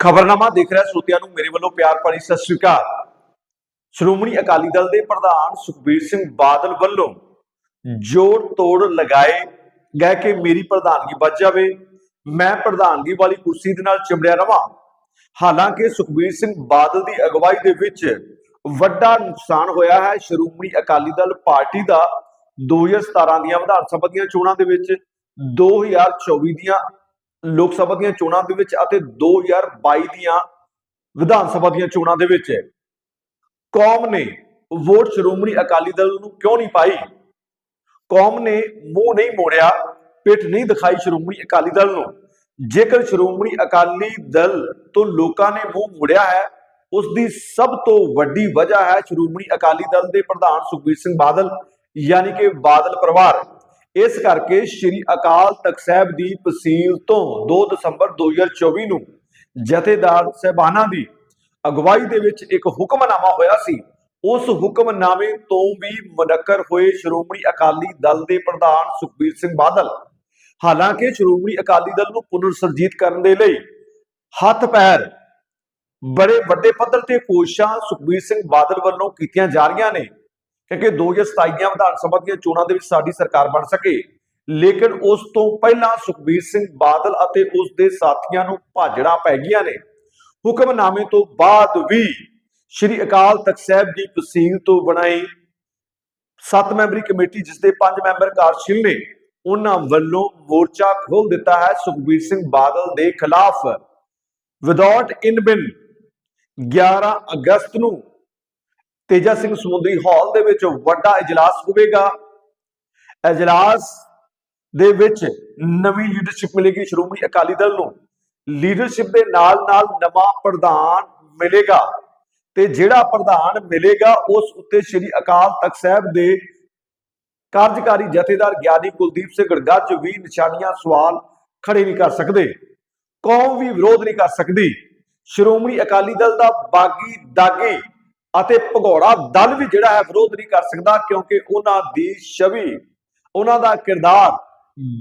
ਖਬਰਨਾਮਾ ਦੇਖ ਰਿਹਾ ਸਰੋਤਿਆਂ ਨੂੰ ਮੇਰੇ ਵੱਲੋਂ ਪਿਆਰ ਭਰੀ ਸਤਿ ਸ੍ਰੀ ਅਕਾਲ। ਸ਼੍ਰੋਮਣੀ ਅਕਾਲੀ ਦਲ ਦੇ ਪ੍ਰਧਾਨ ਸੁਖਬੀਰ ਸਿੰਘ ਬਾਦਲ ਵੱਲੋਂ ਜੋੜ ਤੋੜ ਲਗਾਏ ਗਏ ਕਿ ਮੇਰੀ ਪ੍ਰਧਾਨਗੀ ਬਚ ਜਾਵੇ, ਮੈਂ ਪ੍ਰਧਾਨਗੀ ਵਾਲੀ ਕੁਰਸੀ ਦੇ ਨਾਲ ਚਿੰਬੜਿਆ ਰਵਾਂ। ਹਾਲਾਂਕਿ ਸੁਖਬੀਰ ਸਿੰਘ ਬਾਦਲ ਦੀ ਅਗਵਾਈ ਦੇ ਵਿੱਚ ਵੱਡਾ ਨੁਕਸਾਨ ਹੋਇਆ ਹੈ। ਸ਼੍ਰੋਮਣੀ ਅਕਾਲੀ ਦਲ ਪਾਰਟੀ ਦਾ 2017 ਦੀਆਂ ਵਿਧਾਨ ਸਭਾ ਦੀਆਂ ਚੋਣਾਂ ਦੇ ਵਿੱਚ 2024 ਦੀਆਂ ਲੋਕ ਸਭਾ ਦੀਆਂ ਚੋਣਾਂ ਦੇ ਵਿੱਚ ਅਤੇ 2022 ਦੀਆਂ ਵਿਧਾਨ ਸਭਾ ਦੀਆਂ ਚੋਣਾਂ ਦੇ ਵਿੱਚ ਕੌਮ ਨੇ ਵੋਟ ਸ਼੍ਰੋਮਣੀ ਅਕਾਲੀ ਦਲ ਨੂੰ ਕਿਉਂ ਨਹੀਂ ਪਾਈ? ਕੌਮ ਨੇ ਮੂੰਹ ਨਹੀਂ ਮੋੜਿਆ, ਪਿੱਠ ਨਹੀਂ ਦਿਖਾਈ ਸ਼੍ਰੋਮਣੀ ਅਕਾਲੀ ਦਲ ਨੂੰ। ਜੇਕਰ ਸ਼੍ਰੋਮਣੀ ਅਕਾਲੀ ਦਲ ਤੋਂ ਲੋਕਾਂ ਨੇ ਮੂੰਹ ਮੋੜਿਆ ਹੈ, ਉਸ ਦੀ ਸਭ ਤੋਂ ਵੱਡੀ ਵਜ੍ਹਾ ਹੈ ਸ਼੍ਰੋਮਣੀ ਅਕਾਲੀ ਦਲ ਦੇ ਪ੍ਰਧਾਨ ਸੁਖਬੀਰ ਸਿੰਘ ਬਾਦਲ, ਯਾਨੀ ਕਿ ਬਾਦਲ ਪਰਿਵਾਰ। ਇਸ ਕਰਕੇ ਸ੍ਰੀ ਅਕਾਲ ਤਖਤ ਸਾਹਿਬ ਦੀ ਤਹਿਸੀਲ ਤੋਂ 2 ਦਸੰਬਰ 2024 ਨੂੰ ਜਥੇਦਾਰ ਸਹਿਬਾਨਾਂ ਦੀ ਅਗਵਾਈ ਦੇ ਵਿੱਚ ਇੱਕ ਹੁਕਮਨਾਮਾ ਹੋਇਆ ਸੀ। ਉਸ ਹੁਕਮਨਾਮੇ ਤੋਂ ਵੀ ਮੁਨੱਕਰ ਹੋਏ ਸ਼੍ਰੋਮਣੀ ਅਕਾਲੀ ਦਲ ਦੇ ਪ੍ਰਧਾਨ ਸੁਖਬੀਰ ਸਿੰਘ ਬਾਦਲ। ਹਾਲਾਂਕਿ ਸ਼੍ਰੋਮਣੀ ਅਕਾਲੀ ਦਲ ਨੂੰ ਪੁਨਰ ਸਰਜੀਤ ਕਰਨ ਦੇ ਲਈ ਹੱਥ ਪੈਰ ਬੜੇ ਵੱਡੇ ਪੱਧਰ ਤੇ ਕੋਸ਼ਿਸ਼ਾਂ ਸੁਖਬੀਰ ਸਿੰਘ ਬਾਦਲ ਵੱਲੋਂ ਕੀਤੀਆਂ ਜਾ ਰਹੀਆਂ ਨੇ। ਕਿਉਂਕਿ 2027 ਦੀਆਂ ਵਿਧਾਨ ਸਭਾ ਦੀਆਂ ਚੋਣਾਂ ਦੇ ਵਿੱਚ ਸਾਡੀ ਸਰਕਾਰ ਬਣ ਸਕੇ। ਲੇਕਿਨ ਉਸ ਤੋਂ ਪਹਿਲਾਂ ਸੁਖਬੀਰ ਸਿੰਘ ਬਾਦਲ ਅਤੇ ਉਸ ਦੇ ਸਾਥੀਆਂ ਨੂੰ ਭਾਜੜਾਂ ਪੈ ਗਈਆਂ ਨੇ। ਹੁਕਮਨਾਮੇ ਤੋਂ ਬਾਅਦ ਵੀ ਸ਼੍ਰੀ ਅਕਾਲ ਤਖਤ ਸਾਹਿਬ ਦੀ ਤਹਿਸੀਲ ਤੋਂ ਬਣਾਈ ਸੱਤ ਮੈਂਬਰੀ ਕਮੇਟੀ, ਜਿਸ ਦੇ ਪੰਜ ਮੈਂਬਰ ਕਾਰਜਸ਼ੀਲ ਨੇ, ਉਹਨਾਂ ਵੱਲੋਂ ਮੋਰਚਾ ਖੋਲ ਦਿੱਤਾ ਹੈ ਸੁਖਬੀਰ ਸਿੰਘ ਬਾਦਲ ਦੇ ਖਿਲਾਫ। ਵਿਦਆਊਟ ਇਨ ਬਿਨ 11 ਅਗਸਤ ਨੂੰ ਤੇਜਾ ਸਿੰਘ ਸਮੁੰਦਰੀ ਹਾਲ ਦੇ ਵਿੱਚ ਵੱਡਾ ਇਜਲਾਸ ਹੋਵੇਗਾ। ਇਜਲਾਸ ਦੇ ਵਿੱਚ ਨਵੀਂ ਲੀਡਰਸ਼ਿਪ ਮਿਲੇਗੀ। ਸ਼੍ਰੋਮਣੀ ਅਕਾਲੀ ਦਲ ਨੂੰ ਲੀਡਰਸ਼ਿਪ ਦੇ ਨਾਲ ਨਾਲ ਨਵਾਂ ਪ੍ਰਧਾਨ ਮਿਲੇਗਾ। ਤੇ ਜਿਹੜਾ ਪ੍ਰਧਾਨ ਮਿਲੇਗਾ, ਉਸ ਉੱਤੇ ਸ੍ਰੀ ਅਕਾਲ ਤਖਤ ਸਾਹਿਬ ਦੇ ਕਾਰਜਕਾਰੀ ਜਥੇਦਾਰ ਗਿਆਨੀ ਕੁਲਦੀਪ ਸਿੰਘ ਗੜਗੱਜ ਵੀ ਨਿਸ਼ਾਨੀਆਂ ਸਵਾਲ ਖੜੇ ਨਹੀਂ ਕਰ ਸਕਦੇ। ਕੌਮ ਵੀ ਵਿਰੋਧ ਨਹੀਂ ਕਰ ਸਕਦੀ। ਸ਼੍ਰੋਮਣੀ ਅਕਾਲੀ ਦਲ ਦਾ ਬਾਗੀ ਦਾਗੀ ਅਤੇ ਭਗੌੜਾ ਦਲ ਵੀ ਜਿਹੜਾ ਹੈ ਵਿਰੋਧ ਨਹੀਂ ਕਰ ਸਕਦਾ ਕਿਉਂਕਿ ਉਹਨਾਂ ਦੀ ਛਵੀ, ਉਹਨਾਂ ਦਾ ਕਿਰਦਾਰ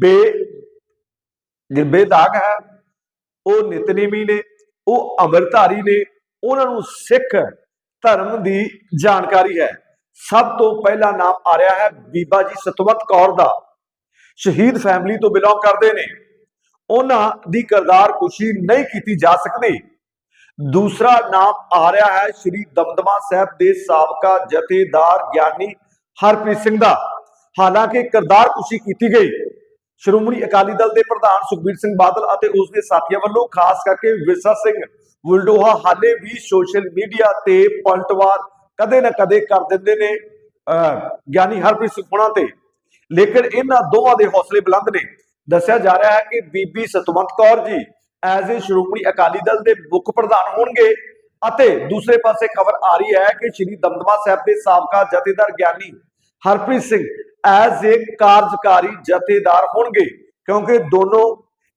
ਬੇ ਜੇ ਹੈ। ਉਹ ਨਿਤਨੇਮੀ ਨੇ, ਉਹ ਅਮਰਧਾਰੀ ਨੇ, ਉਹਨਾਂ ਨੂੰ ਸਿੱਖ ਧਰਮ ਦੀ ਜਾਣਕਾਰੀ ਹੈ। ਸਭ ਤੋਂ ਪਹਿਲਾ ਨਾਮ ਆ ਰਿਹਾ ਹੈ ਬੀਬਾ ਜੀ ਸਤਵੰਤ ਕੌਰ ਦਾ। ਸ਼ਹੀਦ ਫੈਮਿਲੀ ਤੋਂ ਬਿਲੋਂਗ ਕਰਦੇ ਨੇ। ਉਹਨਾਂ ਦੀ ਕਿਰਦਾਰ ਕੁਸ਼ੀ ਨਹੀਂ ਕੀਤੀ ਜਾ ਸਕਦੀ। ਦੂਸਰਾ ਨਾਮ ਆ ਰਿਹਾ ਹੈ ਸ਼੍ਰੀ ਦਮਦਮਾ ਸਾਹਿਬ ਦੇ ਸਾਬਕਾ ਜਥੇਦਾਰ ਗਿਆਨੀ ਹਰਪ੍ਰੀਤ ਸਿੰਘ ਦਾ। ਹਾਲਾਂਕਿ ਕਿਰਦਾਰ ਕੁਸ਼ੀ ਕੀਤੀ ਗਈ। ਸ਼੍ਰੋਮਣੀ ਅਕਾਲੀ ਦਲ ਦੇ ਪ੍ਰਧਾਨ ਸੁਖਬੀਰ ਸਿੰਘ ਬਾਦਲ ਅਤੇ ਉਸ ਦੇ ਸਾਥੀਆਂ ਵੱਲੋਂ ਖਾਸ ਕਰਕੇ ਵਿਰਸਾ ਸਿੰਘ ਵੁਲਡੋਹਾ ਹਾਲੇ ਵੀ ਸੋਸ਼ਲ ਮੀਡੀਆ ਤੇ ਪਲਟਵਾਰ ਕਦੇ ਨਾ ਕਦੇ ਕਰ ਦਿੰਦੇ ਨੇ ਅਹ, ਗਿਆਨੀ ਹਰਪ੍ਰੀਤ ਸਿੰਘ ਹੁਣਾਂ ਤੇ। ਲੇਕਿਨ ਇਹਨਾਂ ਦੋਵਾਂ ਦੇ ਹੌਸਲੇ ਬੁਲੰਦ ਨੇ। ਦੱਸਿਆ ਜਾ ਰਿਹਾ ਹੈ ਕਿ ਬੀਬੀ ਸਤਵੰਤ ਕੌਰ ਜੀ ਐਜ਼ ਏ ਸ਼੍ਰੋਮਣੀ ਅਕਾਲੀ ਦਲ ਦੇ ਮੁੱਖ ਪ੍ਰਧਾਨ ਹੋਣਗੇ। ਅਤੇ ਦੂਸਰੇ ਪਾਸੇ ਖਬਰ ਆ ਰਹੀ ਹੈ ਕਿ ਸ਼੍ਰੀ ਦਮਦਮਾ ਸਾਹਿਬ ਦੇ ਸਾਬਕਾ ਜਥੇਦਾਰ ਗਿਆਨੀ ਹਰਪ੍ਰੀਤ ਸਿੰਘ ਐਜ਼ ਏ ਕਾਰਜਕਾਰੀ ਜਥੇਦਾਰ ਹੋਣਗੇ, ਕਿਉਂਕਿ ਦੋਨੋਂ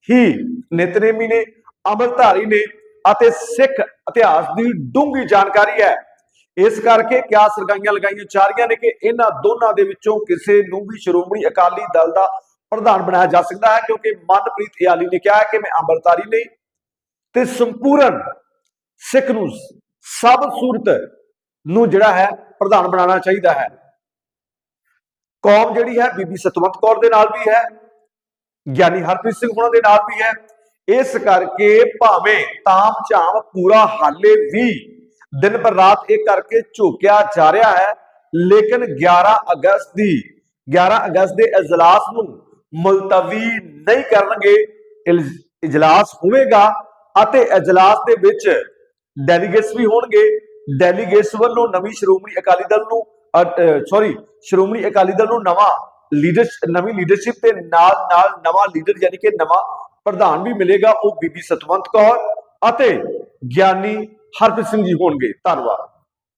ਹੀ ਨਿਤਨੇਮੀ ਨੇ, ਅਮਰਧਾਰੀ ਨੇ ਅਤੇ ਸਿੱਖ ਇਤਿਹਾਸ ਦੀ ਡੂੰਘੀ ਜਾਣਕਾਰੀ ਹੈ। ਇਸ ਕਰਕੇ ਕਿਆ ਸਰਗਾਈਆਂ ਲਗਾਈਆਂ ਜਾ ਰਹੀਆਂ ਨੇ ਕਿ ਇਹਨਾਂ ਦੋਨਾਂ ਦੇ ਵਿੱਚੋਂ ਕਿਸੇ ਨੂੰ ਵੀ ਸ਼੍ਰੋਮਣੀ ਅਕਾਲੀ ਦਲ ਦਾ ਪ੍ਰਧਾਨ ਬਣਾਇਆ ਜਾ ਸਕਦਾ ਹੈ, ਕਿਉਂਕਿ ਮਨਪ੍ਰੀਤ ਇਆਲੀ ਨੇ ਕਿਹਾ ਕਿ ਮੈਂ ਅੰਮ੍ਰਿਤਧਾਰੀ ਨਹੀਂ ਤੇ ਸੰਪੂਰਨ ਸਿੱਖ ਨੂੰ ਸਭ ਸੂਰਤ ਨੂੰ ਜਿਹੜਾ ਹੈ ਪ੍ਰਧਾਨ ਬਣਾਉਣਾ ਚਾਹੀਦਾ ਹੈ। ਕੌਮ ਜਿਹੜੀ ਹੈ ਬੀਬੀ ਸਤਵੰਤ ਕੌਰ ਦੇ ਨਾਲ ਵੀ ਹੈ, ਗਿਆਨੀ ਹਰਪ੍ਰੀਤ ਸਿੰਘ ਹੁਣਾਂ ਦੇ ਨਾਲ ਵੀ ਹੈ। ਇਸ ਕਰਕੇ ਭਾਵੇਂ ਤਾਮ ਝਾਮ ਪੂਰਾ ਹਾਲੇ ਵੀ ਦਿਨ ਪਰ ਰਾਤ ਇਹ ਕਰਕੇ ਝੋਕਿਆ ਜਾ ਰਿਹਾ ਹੈ, ਲੇਕਿਨ 11 ਅਗਸਤ ਦੀ 11 ਅਗਸਤ ਦੇ ਇਜਲਾਸ ਨੂੰ ਮੁਲਤਵੀ ਨਹੀਂ ਕਰਨਗੇ ਇਜਲਾਸ ਹੋਵੇਗਾ ਅਤੇ ਇਜਲਾਸ ਦੇ ਵਿੱਚ ਡੈਲੀਗੇਟਸ ਵੀ ਹੋਣਗੇ। ਡੈਲੀਗੇਟਸ ਵੱਲੋਂ ਨਵੀਂ ਸ਼੍ਰੋਮਣੀ ਅਕਾਲੀ ਦਲ ਨੂੰ ਸੌਰੀ ਸ਼੍ਰੋਮਣੀ ਅਕਾਲੀ ਦਲ ਨੂੰ ਨਵਾਂ ਲੀਡਰ ਨਵੀਂ ਲੀਡਰਸ਼ਿਪ ਤੇ ਨਾਲ ਨਾਲ ਨਵਾਂ ਲੀਡਰ ਯਾਨੀ ਕਿ ਨਵਾਂ ਪ੍ਰਧਾਨ ਵੀ ਮਿਲੇਗਾ, ਉਹ ਬੀਬੀ ਸਤਵੰਤ ਕੌਰ ਅਤੇ ਗਿਆਨੀ ਹਰਪ੍ਰੀਤ ਸਿੰਘ ਜੀ ਹੋਣਗੇ। ਧੰਨਵਾਦ।